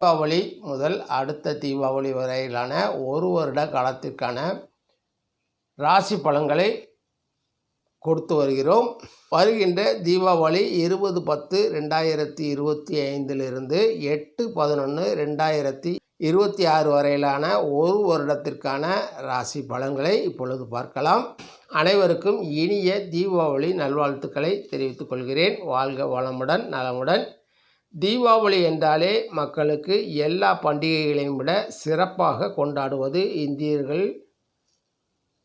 தீபாவளி முதல் அடுத்த தீபாவளி வரையிலான ஒரு வருட காலத்திற்கான ராசி பலன்களை கொடுத்து வருகிறோம். வருகின்ற தீபாவளி இருபது பத்து ரெண்டாயிரத்தி இருபத்தி ஐந்திலிருந்து எட்டு பதினொன்று ரெண்டாயிரத்தி இருபத்தி ஆறு வரையிலான ஒரு வருடத்திற்கான ராசி பலன்களை இப்பொழுது பார்க்கலாம். அனைவருக்கும் இனிய தீபாவளி நல்வாழ்த்துக்களை தெரிவித்துக் கொள்கிறேன். வாழ்க வளமுடன் நலமுடன். தீபாவளி என்றாலே மக்களுக்கு எல்லா பண்டிகைகளையும் விட சிறப்பாக கொண்டாடுவது இந்தியர்கள்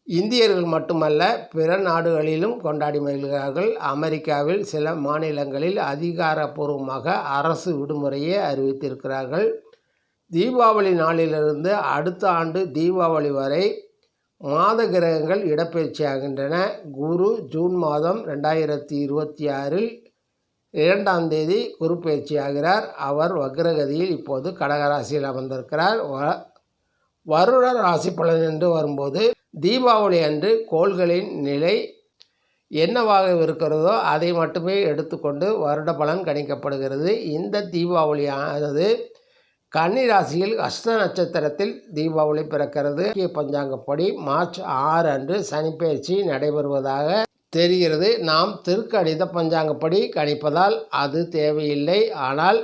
இந்தியர்கள் மட்டுமல்ல பிற நாடுகளிலும் கொண்டாடி வருகிறார்கள் அமெரிக்காவில் சில மாநிலங்களில் அதிகாரப்பூர்வமாக அரசு விடுமுறையை அறிவித்திருக்கிறார்கள். தீபாவளி நாளிலிருந்து அடுத்த ஆண்டு தீபாவளி வரை மாத கிரகங்கள் இடப்பெயர்ச்சியாகின்றன குரு ஜூன் மாதம் ரெண்டாயிரத்தி இருபத்தி ஆறில் இரண்டாம் தேதி குரு பயிற்சியாகிறார் அவர் வக்ரகதியில் இப்போது கடகராசியில் அமர்ந்திருக்கிறார். வ வருட ராசி பலன் என்று வரும்போது தீபாவளி அன்று கோள்களின் நிலை என்னவாக இருக்கிறதோ அதை மட்டுமே எடுத்துக்கொண்டு வருட பலன் கணிக்கப்படுகிறது. இந்த தீபாவளியானது கன்னி ராசியில் அஷ்ட நட்சத்திரத்தில் தீபாவளி பிறக்கிறது. பஞ்சாங்கப்படி மார்ச் ஆறு அன்று சனிப்பெயர்ச்சி நடைபெறுவதாக தெரிகிறது. நாம் திருக்கணித பஞ்சாங்கப்படி கணிப்பதால் அது தேவையில்லை. ஆனால்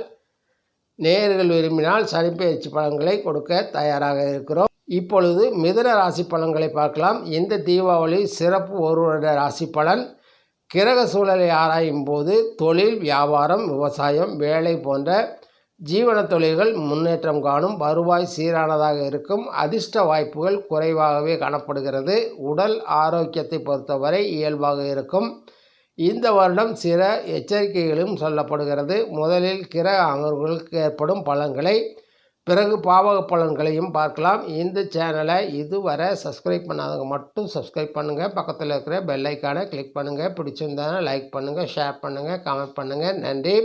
நேயர்கள் விரும்பினால் சனிப்பெயர்ச்சி பலன்களை கொடுக்க தயாராக இருக்கிறோம். இப்பொழுது மிதுன ராசி பலன்களை பார்க்கலாம். இந்த தீபாவளி சிறப்பு ஒரு வருட ராசி பலன். கிரக சூழலை ஆராயும் போது தொழில் வியாபாரம் விவசாயம் வேலை போன்ற ஜீவன தொழில்கள் முன்னேற்றம் காணும் வருவாய் சீரானதாக இருக்கும். அதிர்ஷ்ட வாய்ப்புகள் குறைவாகவே காணப்படுகிறது. உடல் ஆரோக்கியத்தை பொறுத்தவரை இயல்பாக இருக்கும். இந்த வருடம் சில எச்சரிக்கைகளும் சொல்லப்படுகிறது. முதலில் கிரக அமர்வுகளுக்கு ஏற்படும் பலன்களை பிறகு பாவக பலன்களையும் பார்க்கலாம். இந்த சேனலை இதுவரை சப்ஸ்கிரைப் பண்ணாதவங்க மட்டும் சப்ஸ்கிரைப் பண்ணுங்கள் பக்கத்தில் இருக்கிற பெல்லைக்கானை கிளிக் பண்ணுங்கள் பிடிச்சிருந்தாலும் லைக் பண்ணுங்கள் ஷேர் பண்ணுங்கள் கமெண்ட் பண்ணுங்கள் நன்றி.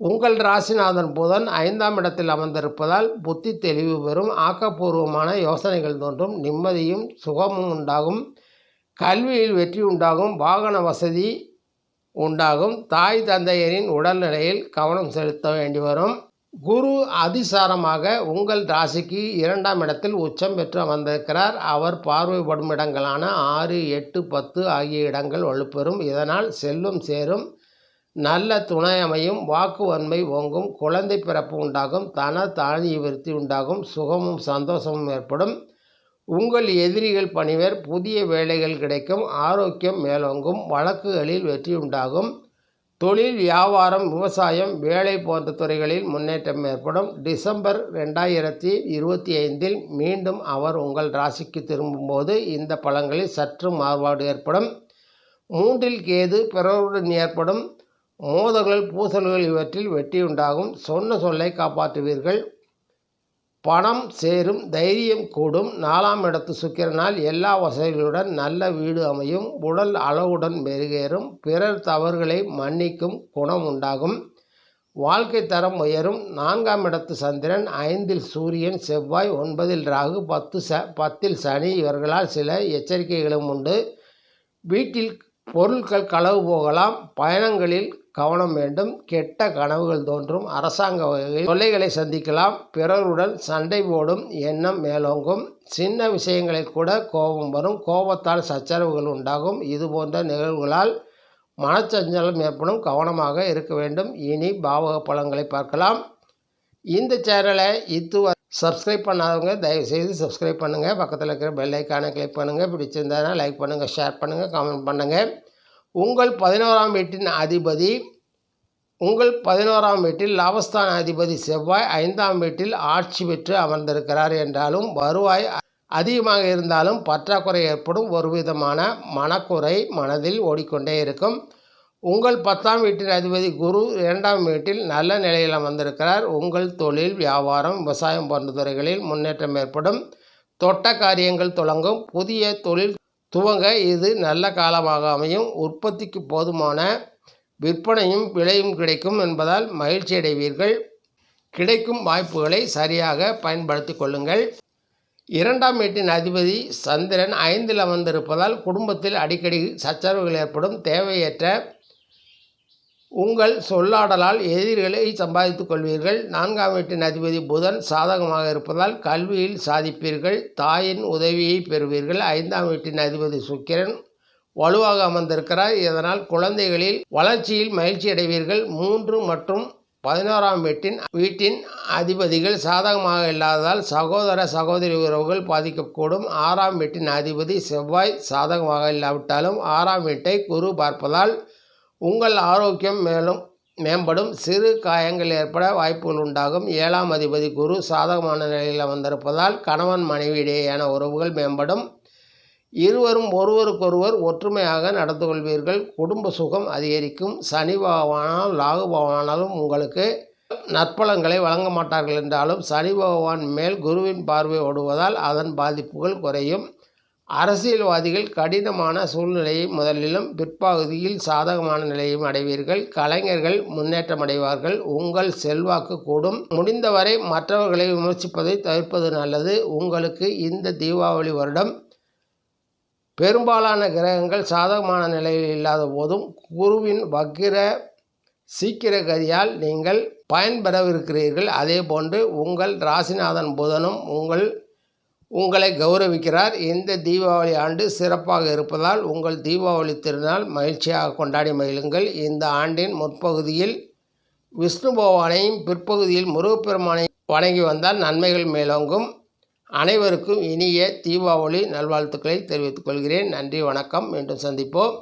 உங்கள் ராசிநாதன் புதன் ஐந்தாம் இடத்தில் அமர்ந்திருப்பதால் புத்தி தெளிவு பெறும் ஆக்கப்பூர்வமான யோசனைகள் தோன்றும் நிம்மதியும் சுகமும் உண்டாகும் கல்வியில் வெற்றி உண்டாகும் வாகன வசதி உண்டாகும் தாய் தந்தையரின் உடல்நிலையில் கவனம் செலுத்த வேண்டி வரும். குரு அதிசாரமாக உங்கள் ராசிக்கு இரண்டாம் இடத்தில் உச்சம் பெற்று அமர்ந்திருக்கிறார். அவர் பார்வைப்படும் இடங்களான ஆறு எட்டு பத்து ஆகிய இடங்கள் வலுப்பெறும். இதனால் செல்வம் சேரும். நல்ல துணை அமையும் வாக்கு வன்மை ஓங்கும் குழந்தை பிறப்பு உண்டாகும் தன தானிய விருத்தி உண்டாகும் சுகமும் சந்தோஷமும் ஏற்படும். உங்கள் எதிரிகள் பணிவர் புதிய வேலைகள் கிடைக்கும் ஆரோக்கியம் மேலோங்கும் வழக்குகளில் வெற்றி உண்டாகும். தொழில் வியாபாரம் விவசாயம் வேலை போன்ற துறைகளில் முன்னேற்றம் ஏற்படும். டிசம்பர் ரெண்டாயிரத்தி இருபத்தி ஐந்தில் மீண்டும் அவர் உங்கள் ராசிக்கு திரும்பும்போது இந்த பழங்களில் சற்று மாறுபாடு ஏற்படும். மூன்றில் கேது பிறருடன் ஏற்படும். மோதல்கள் பூசல்கள் இவற்றில் வெற்றி உண்டாகும் சொன்ன சொல்லை காப்பாற்றுவீர்கள். பணம் சேரும் தைரியம் கூடும். நாலாம் இடத்து சுக்கிரனால் எல்லா வசதிகளுடன் நல்ல வீடு அமையும். உடல் அளவுடன் மெருகேறும். பிறர் தவறுகளை மன்னிக்கும் குணம் உண்டாகும். வாழ்க்கை தரம் உயரும். நான்காம் இடத்து சந்திரன் ஐந்தில் சூரியன் செவ்வாய் ஒன்பதில் ராகு பத்து ச பத்தில் சனி. இவர்களால் சில எச்சரிக்கைகளும் உண்டு. வீட்டில் பொருட்கள் களவு போகலாம். பயணங்களில் கவனம் வேண்டும். கெட்ட கனவுகள் தோன்றும். அரசாங்க வகையில் தொல்லைகளை சந்திக்கலாம். பிறருடன் சண்டை போடும். எண்ணம் மேலோங்கும். சின்ன விஷயங்களில் கூட கோபம் வரும். கோபத்தால் சச்சரவுகள் உண்டாகும். இது போன்ற நிகழ்வுகளால் மனச்சஞ்சலம் ஏற்படும். கவனமாக இருக்க வேண்டும். இனி பாவக பழங்களை பார்க்கலாம். இந்த சேனலை இதுவரை சப்ஸ்கிரைப் பண்ணாதவங்க தயவுசெய்து சப்ஸ்கிரைப் பண்ணுங்கள் பக்கத்தில் இருக்கிற பெல் ஐக்கானை கிளிக் பண்ணுங்கள் பிடிச்சிருந்தா லைக் பண்ணுங்கள் ஷேர் பண்ணுங்கள் கமெண்ட் பண்ணுங்கள் உங்கள் பதினோராம் வீட்டின் அதிபதி உங்கள் பதினோராம் வீட்டில் லாபஸ்தான அதிபதி செவ்வாய் ஐந்தாம் வீட்டில் ஆட்சி பெற்று அமர்ந்திருக்கிறார் என்றாலும் வருவாய் அதிகமாக இருந்தாலும் பற்றாக்குறை ஏற்படும். ஒரு விதமான மனக்குறை மனதில் ஓடிக்கொண்டே இருக்கும். உங்கள் பத்தாம் வீட்டின் அதிபதி குரு இரண்டாம் வீட்டில் நல்ல நிலையில் அமர்ந்திருக்கிறார். உங்கள் தொழில் வியாபாரம் விவசாயம் போன்ற துறைகளில் முன்னேற்றம் ஏற்படும். தொட்ட காரியங்கள் தொடங்கும். புதிய தொழில் துவங்க இது நல்ல காலமாக அமையும். உற்பத்திக்கு போதுமான விற்பனையும் விலையும் கிடைக்கும் என்பதால் மகிழ்ச்சி அடைவீர்கள். கிடைக்கும் வாய்ப்புகளை சரியாக பயன்படுத்தி கொள்ளுங்கள். இரண்டாம் வீட்டின் அதிபதி சந்திரன் ஐந்தில் அமர்ந்திருப்பதால் குடும்பத்தில் அடிக்கடி சச்சரவுகள் ஏற்படும். தேவையற்ற உங்கள் சொல்லாடலால் எதிரிகளை சம்பாதித்துக் கொள்வீர்கள். நான்காம் வீட்டின் அதிபதி புதன் சாதகமாக இருப்பதால் கல்வியில் சாதிப்பீர்கள். தாயின் உதவியை பெறுவீர்கள். ஐந்தாம் வீட்டின் அதிபதி சுக்கிரன் வலுவாக அமர்ந்திருக்கிறார். இதனால் குழந்தைகளில் வளர்ச்சியில் மகிழ்ச்சி அடைவீர்கள். மூன்று மற்றும் பதினோராம் வீட்டின் வீட்டின் அதிபதிகள் சாதகமாக இல்லாததால் சகோதர சகோதரி உறவுகள் பாதிக்கக்கூடும். ஆறாம் வீட்டின் அதிபதி செவ்வாய் சாதகமாக இல்லாவிட்டாலும் ஆறாம் வீட்டை குரு பார்ப்பதால் உங்கள் ஆரோக்கியம் மேலும் மேம்படும். சிறு காயங்கள் ஏற்பட வாய்ப்புகள் உண்டாகும். ஏழாம் அதிபதி குரு சாதகமான நிலையில் வந்திருப்பதால் கணவன் மனைவி இடையேயான உறவுகள் மேம்படும். இருவரும் ஒருவருக்கொருவர் ஒற்றுமையாக நடந்து கொள்வீர்கள். குடும்ப சுகம் அதிகரிக்கும். சனி பகவானால் ராகு பகவானாலும் உங்களுக்கு நற்பலங்களை வழங்க மாட்டார்கள் என்றாலும் சனி பகவான் மேல் குருவின் பார்வை ஓடுவதால் அதன் பாதிப்புகள் குறையும். அரசியல்வாதிகள் கடினமான சூழ்நிலையை முதலிலும் பிற்பகுதியில் சாதகமான நிலையும் அடைவீர்கள். கலைஞர்கள் முன்னேற்றம் அடைவார்கள் உங்கள் செல்வாக்கு கூடும். முடிந்தவரை மற்றவர்களை விமர்சிப்பதை தவிர்ப்பது நல்லது. உங்களுக்கு இந்த தீபாவளி வருடம் பெரும்பாலான கிரகங்கள் சாதகமான நிலையில் இல்லாத போதும் குருவின் வக்கிர சீக்கிர கதியால் நீங்கள் பயன்பெறவிருக்கிறீர்கள். அதே போன்று உங்கள் ராசிநாதன் புதனும் உங்கள் உங்களை கௌரவிக்கிறார். இந்த தீபாவளி ஆண்டு சிறப்பாக இருப்பதால் உங்கள் தீபாவளி திருநாள் மகிழ்ச்சியாக கொண்டாடி மகிழுங்கள். இந்த ஆண்டின் முற்பகுதியில் விஷ்ணு பகவானையும் பிற்பகுதியில் முருகப்பெருமானை வணங்கி வந்தால் நன்மைகள் மேலோங்கும். அனைவருக்கும் இனிய தீபாவளி நல்வாழ்த்துக்களை தெரிவித்துக் கொள்கிறேன். நன்றி வணக்கம். மீண்டும் சந்திப்போம்.